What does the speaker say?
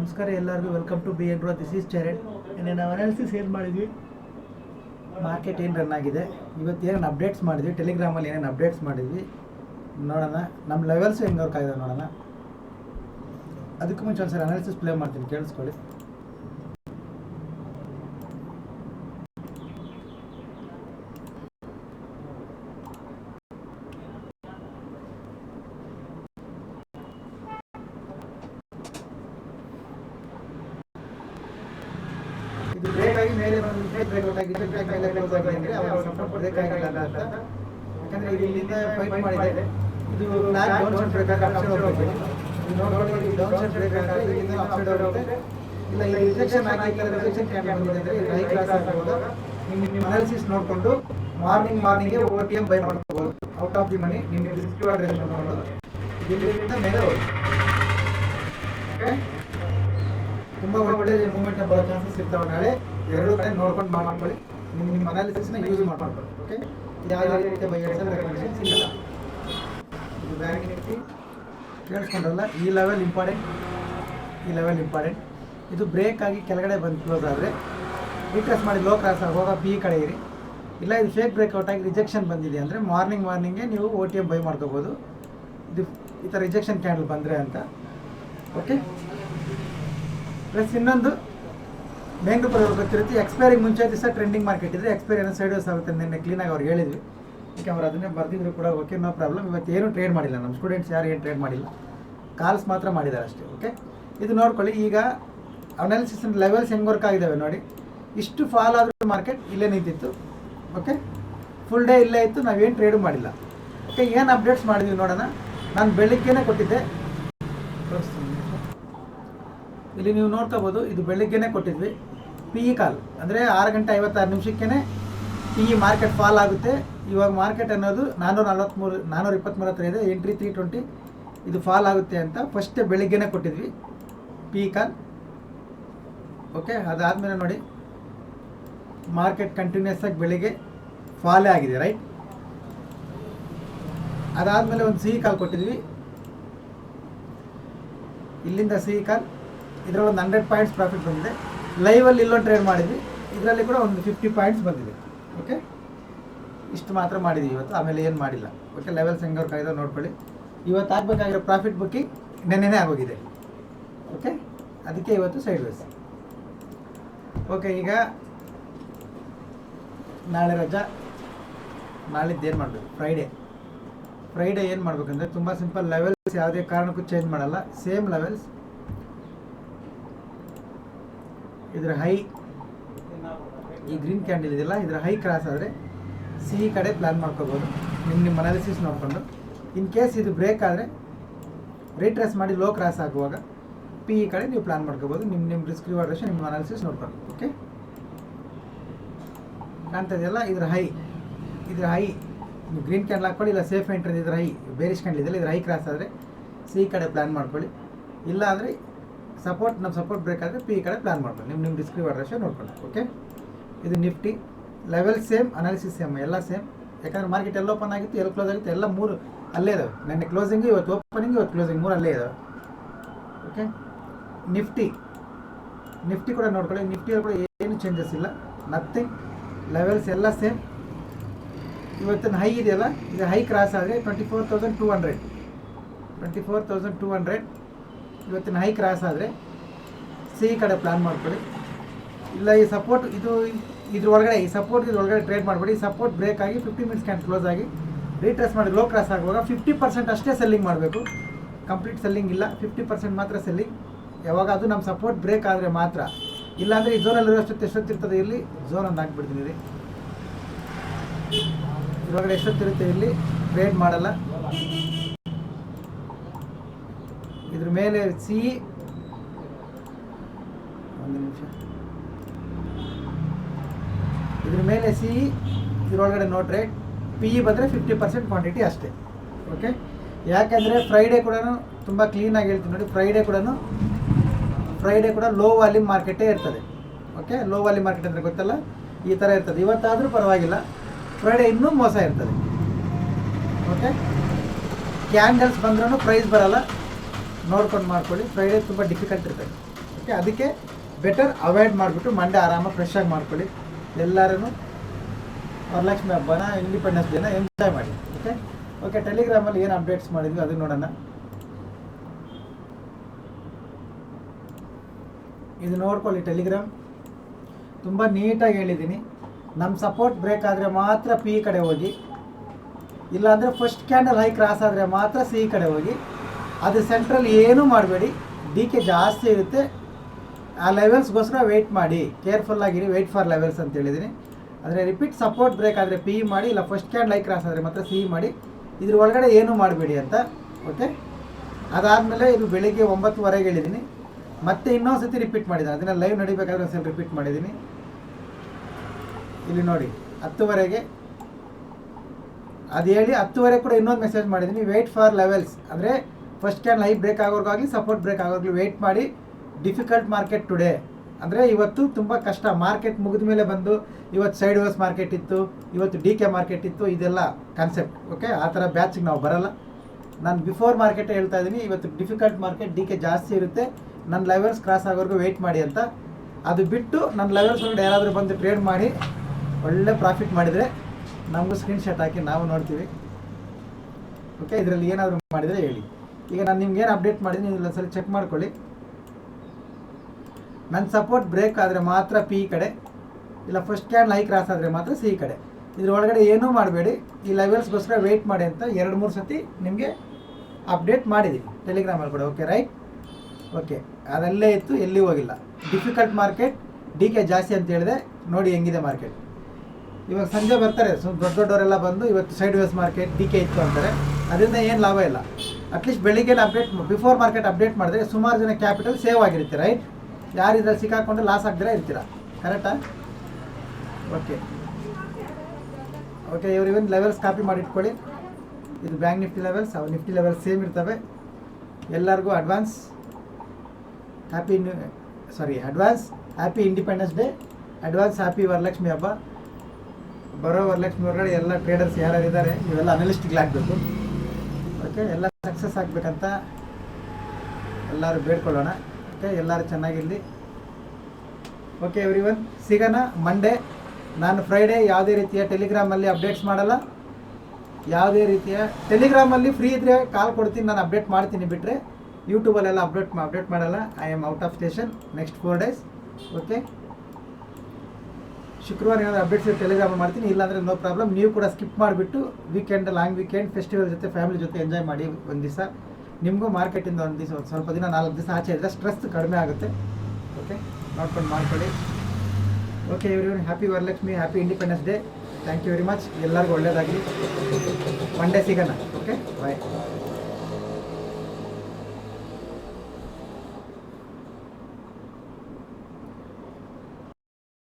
ನಮಸ್ಕಾರ ಎಲ್ಲರಿಗೂ. Welcome to B N grow this is Charan ಇನ್ನೇ ನಾವು ಅನಾಲಿಸಿಸ್ ಏನು ಮಾಡಿದ್ವಿ? ಮಾರ್ಕೆಟ್ ಏನು ರನ್ ಆಗಿದೆ? ಇವತ್ತು ಏನೇನು ಅಪ್ಡೇಟ್ಸ್ ಮಾಡಿದ್ವಿ? ಟೆಲಿಗ್ರಾಮಲ್ಲಿ ಏನೇನು ಅಪ್ಡೇಟ್ಸ್ ಮಾಡಿದ್ವಿ? ನೋಡೋಣ. ನಮ್ಮ ಲೆವೆಲ್ಸ್ ಹೆಂಗೆ ವರ್ಕ್ ಆಗಿದೆ ನೋಡೋಣ. ಅದಕ್ಕೂ ಮುಂಚೆ ಒಂದು ಸರಿ ಅನಾಲಿಸಿಸ್ ಪ್ಲೇ ಮಾಡ್ತೀನಿ. ಕೇಳಿಸ್ಕೊಳ್ಳಿ. ಇದು ಬ್ರೇಕ್ ಆಗಿ ಮೇಲೆ ಬಂದು ಬ್ರೇಕ್ ಔಟ್ ಆಗಿ ಬ್ರೇಕ್ ಮೇಲೆ ಕ್ಲೋಸ್ ಆಗಿದ್ರೆ ಅವರು ಸಪೋರ್ಟ್ ಬ್ರೇಕ್ ಅಂತ. ಯಾಕಂದ್ರೆ ಇದು ಇಲ್ಲಿಂದ ಫೈಟ್ ಮಾಡಿದೆ ಇದು ಬ್ಲಾಕ್ ಡೌನ್ ಸೈಡ್ ಬ್ರೇಕ್ ಆಗಿ ಅಪ್ ಸೈಡ್ ಹೋಗ್ಬೇಕು. ಇದು ನೋಡ್ಕೊಳ್ಳಿ, ಇದು ಡೌನ್ ಸೈಡ್ ಬ್ರೇಕ್ ಆಗಿ ಇಲ್ಲಿಂದ ಅಪ್ ಹೋಗುತ್ತೆ. ಇಲ್ಲ ಈ ರಿಜೆಕ್ಷನ್ ಆಗಿಲ್ಲ ರಿಜೆಕ್ಷನ್ ಕ್ಯಾಂಪ್ ಬಂದಿದೆ ಅಂದ್ರೆ ಹೈ ಕ್ಲಾಸ್ ಆಗ್ಬೋದು. ನಿಮ್ಮ ನಿಮ್ಮ ಅನಾಲಿಸಿಸ್ ನೋಡಿಕೊಂಡು ಮಾರ್ನಿಂಗ್ ಮಾರ್ನಿಂಗ್ಗೆ ಓ ಟಿ ಎಂ ಬೈ ಮಾಡ್ಕೋಬೋದು. ಔಟ್ ಆಫ್ ದಿ ಮನಿ ನಿಮಗೆ ರಿಸ್ಕ್ ಅಡ್ರೆಸ್ ನೋಡೋದು ಇಲ್ಲಿಂದ ಮೇಲೆ ಓಕೆ ತುಂಬ ಒಳ್ಳೆ ಮೂಮೆಂಟ್ ಬರೋ ಚಾನ್ಸಸ್ ಇರ್ತಾವೆ ನಾಳೆ. ಎರಡು ಕಡೆ ನೋಡ್ಕೊಂಡು ಮಾಡ್ಕೊಳ್ಳಿ. ನಿಮ್ಮ ನಿಮ್ಮ ಅನಾಲಿಸಿಸ್ನ ಯೂಸ್ ಮಾಡ್ಕೊಳ್ಳಿ. ಓಕೆ ಯಾವ ರೀತಿ ರೆಕಮೆಂಡೇಷನ್ಸ್ ಇಲ್ಲ ಇದು ಬ್ಯಾಂಕ್ ನಿಫ್ಟಿ ಕೇಳಿಸ್ಕೊಂಡ್ರಲ್ಲ? ಈ ಲೆವೆಲ್ ಇಂಪಾರ್ಟೆಂಟ್ ಈ ಲೆವೆಲ್ ಇಂಪಾರ್ಟೆಂಟ್ ಇದು ಬ್ರೇಕ್ ಆಗಿ ಕೆಳಗಡೆ ಬಂದು ಕ್ಲೋಸ್ ಆದರೆ ಮಾಡಿ ಲೋ ಕ್ರಾಸ್ ಆಗುವಾಗ ಬಿ ಕಡೆ ಇರಿ. ಇಲ್ಲ, ಇದು ಫೇಕ್ ಬ್ರೇಕ್ಔಟ್ ಆಗಿ ರಿಜೆಕ್ಷನ್ ಬಂದಿದೆ ಅಂದರೆ ಮಾರ್ನಿಂಗ್ ಮಾರ್ನಿಂಗೇ ನೀವು ಓ ಟಿ ಎಂ ಬೈ ಮಾಡ್ಕೋಬೋದು. ಇದು ಈ ಥರ ರಿಜೆಕ್ಷನ್ ಕ್ಯಾಂಡಲ್ ಬಂದರೆ ಅಂತ. ಓಕೆ ಪ್ಲಸ್ ಇನ್ನೊಂದು, ಬೆಂಗಳೂರು ಅವ್ರಿಗೆ ಗೊತ್ತಿರುತ್ತೆ ಎಕ್ಸ್ಪೈರಿಗೆ ಮುಂಚೆ ದಿವಸ ಟ್ರೆಂಡಿಂಗ್ ಮಾರ್ಕೆಟ್ ಇದ್ರೆ ಎಕ್ಸ್ಪೈರಿ ಏನೋ ಸೈಡ್ ಆಗುತ್ತೆ ನಿನ್ನೆ ಕ್ಲೀನಾಗಿ ಅವ್ರು ಹೇಳಿದ್ವಿ ಯಾಕೆ ಅವ್ರು ಅದನ್ನೇ ಬರ್ದಿದ್ರು ಕೂಡ ಓಕೆ ನೋ ಪ್ರಾಬ್ಲಮ್ ಇವತ್ತು ಏನು ಟ್ರೇಡ್ ಮಾಡಿಲ್ಲ. ನಮ್ಮ ಸ್ಟೂಡೆಂಟ್ಸ್ ಯಾರು ಏನು ಟ್ರೇಡ್ ಮಾಡಿಲ್ಲ. ಕಾಲ್ಸ್ ಮಾತ್ರ ಮಾಡಿದ್ದಾರೆ ಅಷ್ಟೇ ಓಕೆ ಇದು ನೋಡ್ಕೊಳ್ಳಿ, ಈಗ ಅನಾಲಿಸಿಸ್ ಲೆವೆಲ್ಸ್ ಹೆಂಗೆ ವರ್ಕ್ ಆಗಿದ್ದಾವೆ ನೋಡಿ. ಇಷ್ಟು ಫಾಲ್ ಆದರೂ ಮಾರ್ಕೆಟ್ ಇಲ್ಲೇ ನಿಂತಿತ್ತು ಓಕೆ ಫುಲ್ ಡೇ ಇಲ್ಲೇ ಇತ್ತು, ನಾವೇನು ಟ್ರೇಡು ಮಾಡಿಲ್ಲ. ಓಕೆ ಏನು ಅಪ್ಡೇಟ್ಸ್ ಮಾಡಿದ್ವಿ ನೋಡೋಣ. ನಾನು ಬೆಳಿಗ್ಗೆನೇ ಕೊಟ್ಟಿದ್ದೆ. ಇಲ್ಲಿ ನೀವು ನೋಡ್ಕೋಬೋದು, ಇದು ಬೆಳಗ್ಗೆನೇ ಕೊಟ್ಟಿದ್ವಿ. ಪಿ ಇ ಕಾಲ್ ಅಂದರೆ ಆರು ಗಂಟೆ ಐವತ್ತಾರು ನಿಮಿಷಕ್ಕೇ ಪಿ ಇ ಮಾರ್ಕೆಟ್ ಫಾಲ್ ಆಗುತ್ತೆ. ಇವಾಗ ಮಾರ್ಕೆಟ್ ಅನ್ನೋದು ನಾನ್ನೂರ ನಲ್ವತ್ತ್ಮೂರು ನಾನ್ನೂರ ಇಪ್ಪತ್ತ್ಮೂರು ಹತ್ರ ಇದೆ ಎಂಟ್ರಿ ತ್ರೀ ಟ್ವೆಂಟಿ ಇದು ಫಾಲ್ ಆಗುತ್ತೆ ಅಂತ ಫಸ್ಟೇ ಬೆಳಿಗ್ಗೆನೇ ಕೊಟ್ಟಿದ್ವಿ. ಪಿ ಕಾಲ್ ಓಕೆ ಅದಾದಮೇಲೆ ನೋಡಿ. ಮಾರ್ಕೆಟ್ ಕಂಟಿನ್ಯೂಸ್ ಆಗಿ ಬೆಳಿಗ್ಗೆ ಫಾಲೇ ಆಗಿದೆ ರೈಟ್ ಅದಾದಮೇಲೆ ಒಂದು ಸಿಹಿ ಕಾಲ್ ಕೊಟ್ಟಿದ್ವಿ. ಇಲ್ಲಿಂದ ಸಿಹಿ ಕಾಲ್ ಇದರಲ್ಲಿ ಒಂದು ಹಂಡ್ರೆಡ್ ಪಾಯಿಂಟ್ಸ್ ಪ್ರಾಫಿಟ್ ಬಂದಿದೆ. ಲೈವಲ್ಲಿ ಇಲ್ಲೊಂದು ಟ್ರೇಡ್ ಮಾಡಿದ್ವಿ. ಇದರಲ್ಲಿ ಕೂಡ ಒಂದು ಫಿಫ್ಟಿ ಪಾಯಿಂಟ್ಸ್ ಬಂದಿದೆ. ಓಕೆ ಇಷ್ಟು ಮಾತ್ರ ಮಾಡಿದ್ವಿ ಇವತ್ತು. ಆಮೇಲೆ ಏನು ಮಾಡಿಲ್ಲ. ಓಕೆ ಲೆವೆಲ್ಸ್ ಹೆಂಗೆ ಅವ್ರು ಕಾಯ್ದೋ ನೋಡ್ಕೊಳ್ಳಿ. ಇವತ್ತು ಆಗಬೇಕಾಗಿರೋ ಪ್ರಾಫಿಟ್ ಬುಕ್ಕಿಂಗ್ ನೆನ್ನೆನೇ ಆಗೋಗಿದೆ. ಓಕೆ ಅದಕ್ಕೆ ಇವತ್ತು ಸೈಡ್ ವೇಸ್ ಓಕೆ ಈಗ ನಾಳೆ ರಜಾ. ನಾಳಿದ್ದು ಏನು ಮಾಡಬೇಕು? ಫ್ರೈಡೇ ಫ್ರೈಡೇ ಏನು ಮಾಡಬೇಕಂದ್ರೆ ತುಂಬ ಸಿಂಪಲ್ ಲೆವೆಲ್ಸ್ ಯಾವುದೇ ಕಾರಣಕ್ಕೂ ಚೇಂಜ್ ಮಾಡಲ್ಲ. ಸೇಮ್ ಲೆವೆಲ್ಸ್ ಇದರ ಹೈ ಈ ಗ್ರೀನ್ ಕ್ಯಾಂಡಲ್ ಇದೆಯಲ್ಲ, ಇದರ ಹೈ ಕ್ರಾಸ್ ಆದರೆ ಸಿ ಕಡೆ ಪ್ಲ್ಯಾನ್ ಮಾಡ್ಕೋಬೋದು. ನಿಮ್ಮ ನಿಮ್ಮ ಅನಾಲಿಸಿಸ್ ನೋಡಿಕೊಂಡು. ಇನ್ ಕೇಸ್ ಇದು ಬ್ರೇಕ್ ಆದರೆ ರಿಟ್ರೆಸ್ ಮಾಡಿ ಲೋ ಕ್ರಾಸ್ ಆಗುವಾಗ ಪಿ ಇ ಕಡೆ ನೀವು ಪ್ಲ್ಯಾನ್ ಮಾಡ್ಕೋಬೋದು. ನಿಮ್ಮ ನಿಮ್ಮ ರಿಸ್ಕ್ ರಿವಾರ್ಡ್ ರೇಷನ್ ನಿಮ್ಮ ಅನಾಲಿಸಿಸ್ ನೋಡ್ಕೊಂಡು ಓಕೆ ಕಾಣ್ತಾ ಇದೆಯಲ್ಲ ಇದರ ಹೈ ಇದರ ಹೈ ನೀವು ಗ್ರೀನ್ ಕ್ಯಾಂಡಲ್ ಹಾಕ್ಕೊಳ್ಳಿ, ಇಲ್ಲ ಸೇಫ್ ಎಂಟ್ರಿ ಇದ್ರ ಹೈ ಬೇರಿಶ್ ಕ್ಯಾಂಡಲ್ ಇದೆಯಲ್ಲ, ಇದರ ಹೈ ಕ್ರಾಸ್ ಆದರೆ ಸಿ ಕಡೆ ಪ್ಲ್ಯಾನ್ ಮಾಡ್ಕೊಳ್ಳಿ. ಇಲ್ಲ ಅಂದರೆ ಸಪೋರ್ಟ್ ನಮ್ಮ ಸಪೋರ್ಟ್ ಬೇಕಾದರೆ ಪಿ ಕಡೆ ಪ್ಲಾನ್ ಮಾಡ್ಕೊಳ್ಳಿ ನಿಮ್ಮ ನಿಮ್ಮ ಡಿಸ್ಕ್ರಿ ರಿವಾರ್ಡ್ ರೇಷನ್ ನೋಡ್ಕೊಳ್ಳಿ ಓಕೆ ಇದು Nifty level same analysis same ಎಲ್ಲ ಸೇಮ್ ಯಾಕಂದ್ರೆ ಮಾರ್ಕೆಟ್ ಎಲ್ಲ ಓಪನ್ ಆಗಿತ್ತು, ಎಲ್ಲ ಕ್ಲೋಸ್ ಆಗಿತ್ತು, ಎಲ್ಲ ಮೂರು ಅಲ್ಲೇ ಇದಾವೆ. ನೆನ್ನೆ ಕ್ಲೋಸಿಂಗ್ ಇವತ್ತು ಓಪನಿಂಗ್ ಇವತ್ತು ಕ್ಲೋಸಿಂಗ್ ಮೂರು ಅಲ್ಲೇ ಇದಾವೆ. ಓಕೆ ನಿಫ್ಟಿ ನಿಫ್ಟಿ ಕೂಡ ನೋಡ್ಕೊಳ್ಳಿ. ನಿಫ್ಟಿಯಲ್ಲಿ ಕೂಡ ಏನು ಚೇಂಜಸ್ ಇಲ್ಲ. ನಥಿಂಗ್ ಲೆವೆಲ್ಸ್ ಎಲ್ಲ ಸೇಮ್ ಇವತ್ತಿನ ಹೈ ಇದೆಯಲ್ಲ? ಇದು ಹೈ ಕ್ರಾಸ್ ಆದರೆ twenty four thousand two hundred twenty four thousand two hundred ಇವತ್ತಿನ ಹೈ ಕ್ರಾಸ್ ಆದರೆ ಸಿ ಕಡೆ ಪ್ಲ್ಯಾನ್ ಮಾಡ್ಕೊಳ್ಳಿ. ಇಲ್ಲ, ಈ ಸಪೋರ್ಟ್ ಇದು ಇದ್ರ ಒಳಗಡೆ ಈ ಸಪೋರ್ಟ್ ಇದ್ರ ಒಳಗಡೆ ಟ್ರೇಡ್ ಮಾಡಬೇಡಿ ಸಪೋರ್ಟ್ ಬ್ರೇಕ್ ಆಗಿ ಫಿಫ್ಟಿ ಮಿನಿಟ್ಸ್ ಕ್ಯಾನ್ ಕ್ಲೋಸ್ ಆಗಿ ರೀಟ್ರೆಸ್ ಮಾಡಿ ಲೋ ಕ್ರಾಸ್ ಆಗುವಾಗ ಫಿಫ್ಟಿ ಪರ್ಸೆಂಟ್ ಅಷ್ಟೇ ಸೆಲ್ಲಿಂಗ್ ಮಾಡಬೇಕು. ಕಂಪ್ಲೀಟ್ ಸೆಲ್ಲಿಂಗ್ ಇಲ್ಲ ಫಿಫ್ಟಿ ಪರ್ಸೆಂಟ್ ಮಾತ್ರ ಸೆಲ್ಲಿಂಗ್ ಯಾವಾಗ ಅದು ನಮ್ಮ ಸಪೋರ್ಟ್ ಬ್ರೇಕ್ ಆದರೆ ಮಾತ್ರ. ಇಲ್ಲಾಂದರೆ ಈ ಝೋನಲ್ಲಿ ಎಷ್ಟೊತ್ತು ಎಷ್ಟೊತ್ತಿರ್ತದೆ ಇಲ್ಲಿ? ಝೋನ್ ಒಂದು ಹಾಕ್ಬಿಡ್ತೀನಿ ರೀ ಇದ್ರೊಳಗಡೆ ಎಷ್ಟೊತ್ತಿರುತ್ತೆ ಇಲ್ಲಿ? ಟ್ರೇಡ್ ಮಾಡಲ್ಲ. ಇದ್ರ ಮೇಲೆ ಸಿ. ಒಂದು ನಿಮಿಷ. ಇದ್ರ ಮೇಲೆ ಸಿ, ಇದ್ರೊಳಗಡೆ ನೋ ಟ್ರೇಡ್ ಪಿ ಬಂದರೆ ಫಿಫ್ಟಿ ಪರ್ಸೆಂಟ್ ಕ್ವಾಂಟಿಟಿ ಅಷ್ಟೇ. ಓಕೆ ಯಾಕೆಂದರೆ ಫ್ರೈಡೇ ಕೂಡ ತುಂಬ ಕ್ಲೀನಾಗಿ ಹೇಳ್ತೀನಿ ನೋಡಿ ಫ್ರೈಡೇ ಕೂಡ ಫ್ರೈಡೇ ಕೂಡ ಲೋ ವಾಲ್ಯೂಮ್ ಮಾರ್ಕೆಟೇ ಇರ್ತದೆ. ಓಕೆ ಲೋ ವಾಲ್ಯೂಮ್ ಮಾರ್ಕೆಟ್ ಅಂದರೆ ಗೊತ್ತಲ್ಲ? ಈ ಥರ ಇರ್ತದೆ. ಇವತ್ತಾದರೂ ಪರವಾಗಿಲ್ಲ. ಫ್ರೈಡೇ ಇನ್ನೂ ಮೋಸ ಇರ್ತದೆ. ಓಕೆ ಕ್ಯಾಂಡಲ್ಸ್ ಬಂದ್ರೂ ಪ್ರೈಸ್ ಬರಲ್ಲ. ನೋಡ್ಕೊಂಡು ಮಾಡ್ಕೊಳ್ಳಿ. ಫ್ರೈಡೇ ತುಂಬ ಡಿಫಿಕಲ್ಟ್ ಇರ್ತದೆ ಓಕೆ ಅದಕ್ಕೆ ಬೆಟರ್ ಅವಾಯ್ಡ್ ಮಾಡಿಬಿಟ್ಟು ಮಂಡೆ ಆರಾಮಾಗಿ ಫ್ರೆಶ್ ಆಗಿ ಮಾಡ್ಕೊಳ್ಳಿ. ಎಲ್ಲರೂ ವರಲಕ್ಷ್ಮಿ ಹಬ್ಬನ ಇಂಡಿಪೆಂಡೆನ್ಸ್ ಡೇನ ಎಂಜಾಯ್ ಮಾಡಿ. ಓಕೆ ಓಕೆ ಟೆಲಿಗ್ರಾಮಲ್ಲಿ ಏನು ಅಪ್ಡೇಟ್ಸ್ ಮಾಡಿದ್ವಿ ಅದು ನೋಡೋಣ. ಇದು ನೋಡ್ಕೊಳ್ಳಿ ಟೆಲಿಗ್ರಾಮ್ ತುಂಬ ನೀಟಾಗಿ ಹೇಳಿದ್ದೀನಿ. ನಮ್ಮ ಸಪೋರ್ಟ್ ಬ್ರೇಕ್ ಆದರೆ ಮಾತ್ರ ಪಿ ಕಡೆ ಹೋಗಿ. ಇಲ್ಲಾಂದರೆ ಫಸ್ಟ್ ಕ್ಯಾಂಡಲ್ ಹೈ ಕ್ರಾಸ್ ಆದರೆ ಮಾತ್ರ ಸಿ ಕಡೆ ಹೋಗಿ. ಅದು ಸೆಂಟ್ರಲ್ ಏನೂ ಮಾಡಬೇಡಿ. ಡಿ ಕೆ ಜಾಸ್ತಿ ಇರುತ್ತೆ. ಆ ಲೆವೆಲ್ಸ್ಗೋಸ್ಕರ ವೆಯ್ಟ್ ಮಾಡಿ. ಕೇರ್ಫುಲ್ಲಾಗಿರಿ ವೆಯ್ಟ್ ಫಾರ್ ಲೆವೆಲ್ಸ್ ಅಂತ ಹೇಳಿದ್ದೀನಿ ಅಂದರೆ ರಿಪೀಟ್ ಸಪೋರ್ಟ್ ಬ್ರೇಕ್ ಆದರೆ ಪಿ ಮಾಡಿ, ಇಲ್ಲ ಫಸ್ಟ್ ಕ್ಯಾಂಡ್ ಲೈಕ್ ಕ್ರಾಸ್ ಆದರೆ ಮಾತ್ರ ಸಿ ಮಾಡಿ. ಇದ್ರ ಒಳಗಡೆ ಏನೂ ಮಾಡಬೇಡಿ ಅಂತ ಓಕೆ ಅದಾದಮೇಲೆ ಇದು ಬೆಳಿಗ್ಗೆ ಒಂಬತ್ತುವರೆಗೆ ಹೇಳಿದ್ದೀನಿ ಮತ್ತೆ ಇನ್ನೊಂದು ಸತಿ ರಿಪೀಟ್ ಮಾಡಿದ್ದೀನಿ. ಅದನ್ನು ಲೈವ್ ನಡಿಬೇಕಾದ್ರೆ ಒಂದು ಸಲ ರಿಪೀಟ್ ಮಾಡಿದ್ದೀನಿ ಇಲ್ಲಿ ನೋಡಿ, ಹತ್ತುವರೆಗೆ. ಅದು ಹೇಳಿ ಹತ್ತುವರೆಗೆ ಕೂಡ ಇನ್ನೊಂದು ಮೆಸೇಜ್ ಮಾಡಿದ್ದೀನಿ ವೆಯ್ಟ್ ಫಾರ್ ಲೆವೆಲ್ಸ್ ಅಂದರೆ ಫಸ್ಟ್ ಕ್ಯಾನ್ ಲೈ ಬ್ರೇಕ್ ಆಗೋರ್ಗಾಗಲಿ ಸಪೋರ್ಟ್ ಬ್ರೇಕ್ ಆಗೋರ್ಗಲಿ ವೆಯ್ಟ್ ಮಾಡಿ ಡಿಫಿಕಲ್ಟ್ ಮಾರ್ಕೆಟ್ ಟುಡೇ ಅಂದರೆ ಇವತ್ತು ತುಂಬ ಕಷ್ಟ. ಮಾರ್ಕೆಟ್ ಮುಗಿದ ಮೇಲೆ ಬಂದು, ಇವತ್ತು ಸೈಡ್ ವೇಸ್ ಮಾರ್ಕೆಟ್ ಇತ್ತು, ಇವತ್ತು ಡಿ ಕೆ ಮಾರ್ಕೆಟ್ ಇತ್ತು, ಇದೆಲ್ಲ ಕಾನ್ಸೆಪ್ಟ್ ಓಕೆ ಆ ಥರ ಬ್ಯಾಚಿಗೆ ನಾವು ಬರಲ್ಲ. ನಾನು ಬಿಫೋರ್ ಮಾರ್ಕೆಟೇ ಹೇಳ್ತಾ ಇದ್ದೀನಿ, ಇವತ್ತು ಡಿಫಿಕಲ್ಟ್ ಮಾರ್ಕೆಟ್ ಡಿ ಕೆ ಜಾಸ್ತಿ ಇರುತ್ತೆ. ನನ್ನ ಲೆವೆಲ್ಸ್ ಕ್ರಾಸ್ ಆಗೋವರೆಗೂ ವೆಯ್ಟ್ ಮಾಡಿ ಅಂತ. ಅದು ಬಿಟ್ಟು ನನ್ನ ಲೆವೆಲ್ಸ್ ಒಳಗಡೆ ಯಾರಾದರೂ ಬಂದು ಟ್ರೇಡ್ ಮಾಡಿ, ಒಳ್ಳೆ ಪ್ರಾಫಿಟ್ ಮಾಡಿದರೆ ನಮಗೂ ಸ್ಕ್ರೀನ್ ಶಾಟ್ ಹಾಕಿ ನಾವು ನೋಡ್ತೀವಿ. ಓಕೆ ಇದರಲ್ಲಿ ಏನಾದರೂ ಮಾಡಿದರೆ ಹೇಳಿ. ಈಗ ನಾನು ನಿಮ್ಗೆ ಏನು ಅಪ್ಡೇಟ್ ಮಾಡಿದ್ದೀನಿ ನೀವು ಇಲ್ಲೊಂದ್ಸಲ ಚೆಕ್ ಮಾಡ್ಕೊಳ್ಳಿ. ನನ್ನ ಸಪೋರ್ಟ್ ಬ್ರೇಕ್ ಆದರೆ ಮಾತ್ರ ಪಿ ಕಡೆ. ಇಲ್ಲ ಫಸ್ಟ್ ಕ್ಯಾನ್ ಲೈ ಕ್ರಾಸ್ ಆದರೆ ಮಾತ್ರ ಸಿ ಕಡೆ. ಇದ್ರ ಒಳಗಡೆ ಏನೂ ಮಾಡಬೇಡಿ. ಈ ಲೆವೆಲ್ಸ್ಗೋಸ್ಕರ ವೆಯ್ಟ್ ಮಾಡಿ ಅಂತ ಎರಡು, ಮೂರು ಸತಿ ನಿಮಗೆ ಅಪ್ಡೇಟ್ ಮಾಡಿದ್ದೀನಿ ಟೆಲಿಗ್ರಾಮಲ್ಲಿ ಕೂಡ. ಓಕೆ ರೈಟ್ ಓಕೆ ಅದಲ್ಲೇ ಇತ್ತು ಎಲ್ಲಿ ಹೋಗಿಲ್ಲ. ಡಿಫಿಕಲ್ಟ್ ಮಾರ್ಕೆಟ್ ಡಿ ಕೆ ಜಾಸ್ತಿ ಅಂತ ಹೇಳಿದೆ. ನೋಡಿ ಹೆಂಗಿದೆ ಮಾರ್ಕೆಟ್ ಇವಾಗ ಸಂಜೆ ಬರ್ತಾರೆ, ಸೊ ದೊಡ್ಡ ದೊಡ್ಡವರೆಲ್ಲ ಬಂದು ಇವತ್ತು sideways market D K ಇತ್ತು ಅಂತಾರೆ. ಅದರಿಂದ ಏನು ಲಾಭ ಇಲ್ಲ. ಅಟ್ಲೀಸ್ಟ್ ಬೆಳಿಗ್ಗೆ ಅಪ್ಡೇಟ್ ಬಿಫೋರ್ ಮಾರ್ಕೆಟ್ ಅಪ್ಡೇಟ್ ಮಾಡಿದ್ರೆ ಸುಮಾರು ಜನ ಕ್ಯಾಪಿಟಲ್ ಸೇವ್ ಆಗಿರುತ್ತೆ ರೈಟ್ ಯಾರು ಇದ್ರಲ್ಲಿ ಸಿಕ್ಕಾಕೊಂಡು ಲಾಸ್ ಆಗ್ದಿರ ಇರ್ತೀರಾ ಕರೆಕ್ಟಾ ಓಕೆ ಓಕೆ ಇವ್ರು ಇವನ್ ಲೆವೆಲ್ಸ್ ಕಾಪಿ ಮಾಡಿ ಇಟ್ಕೊಳ್ಳಿ. ಇದು ಬ್ಯಾಂಕ್ ನಿಫ್ಟಿ ಲೆವೆಲ್ಸ್ ಅವು ನಿಫ್ಟಿ ಲೆವೆಲ್ಸ್ ಸೇಮ್ ಇರ್ತವೆ. ಎಲ್ಲರಿಗೂ advance happy sorry advance happy Independence Day advance happy Varalakshmi ಹಬ್ಬ. ಬರೋ ವರಲಕ್ಷ್ಮಿ ಹೊರಗಡೆ ಎಲ್ಲ ಟ್ರೇಡರ್ಸ್ ಯಾರ್ಯಾರು ಇದ್ದಾರೆ ಇವೆಲ್ಲ ಅನಲಿಸ್ಟ್ಗಳಾಗಬೇಕು ಓಕೆ ಎಲ್ಲ ಸಕ್ಸಸ್ ಆಗಬೇಕಂತ ಎಲ್ಲರೂ ಬೇಡ್ಕೊಳ್ಳೋಣ. ಓಕೆ, ಎಲ್ಲರೂ ಚೆನ್ನಾಗಿರಲಿ. ಓಕೆ ಎವ್ರಿ ಒನ್ ಸಿಗೋಣ ಮಂಡೇ ನಾನು ಫ್ರೈಡೇ ಯಾವುದೇ ರೀತಿಯ ಟೆಲಿಗ್ರಾಮಲ್ಲಿ ಅಪ್ಡೇಟ್ಸ್ ಮಾಡಲ್ಲ. ಯಾವುದೇ ರೀತಿಯ ಟೆಲಿಗ್ರಾಮಲ್ಲಿ ಫ್ರೀ ಇದ್ದರೆ ಕಾಲ್ ಕೊಡ್ತೀನಿ, ನಾನು ಅಪ್ಡೇಟ್ ಮಾಡ್ತೀನಿ ಬಿಟ್ಟರೆ ಯೂಟ್ಯೂಬಲ್ಲೆಲ್ಲ ಅಪ್ಡೇಟ್ ಅಪ್ಡೇಟ್ ಮಾಡಲ್ಲ. I am out of station next four days okay ಶುಕ್ರವಾರ ಏನಾದರೂ ಅಪ್ಡೇಟ್ಸ್ ಟೆಲಿಗ್ರಾಮ್ ಮಾಡ್ತೀನಿ. ಇಲ್ಲಾಂದರೆ ನೋ ಪ್ರಾಬ್ಲಮ್ ನೀವು ಕೂಡ ಸ್ಕಿಪ್ ಮಾಡಿಬಿಟ್ಟು ವೀಕೆಂಡ್ ಲಾಂಗ್ ವೀಕೆಂಡ್ ಫೆಸ್ಟಿವಲ್ ಜೊತೆ ಫ್ಯಾಮಿಲಿ ಜೊತೆ ಎಂಜಾಯ್ ಮಾಡಿ ಒಂದು ದಿವಸ. ನಿಮಗೂ ಮಾರ್ಕೆಟಿಂದ ಒಂದು ದಿವಸ ಸ್ವಲ್ಪ ದಿನ, ನಾಲ್ಕು ದಿವಸ ಆಚೆ ಇದ್ದರೆ ಸ್ಟ್ರೆಸ್ ಕಡಿಮೆ ಆಗುತ್ತೆ. ಓಕೆ ನೋಡ್ಕೊಂಡು ಮಾಡ್ಕೊಳ್ಳಿ. Okay ಇವ್ರಿ happy Varalakshmi happy independence day thank you very much ಎಲ್ಲರಿಗೂ ಒಳ್ಳೆಯದಾಗಲಿ ಮಂಡೇ ಸಿಗೋಣ. Okay bye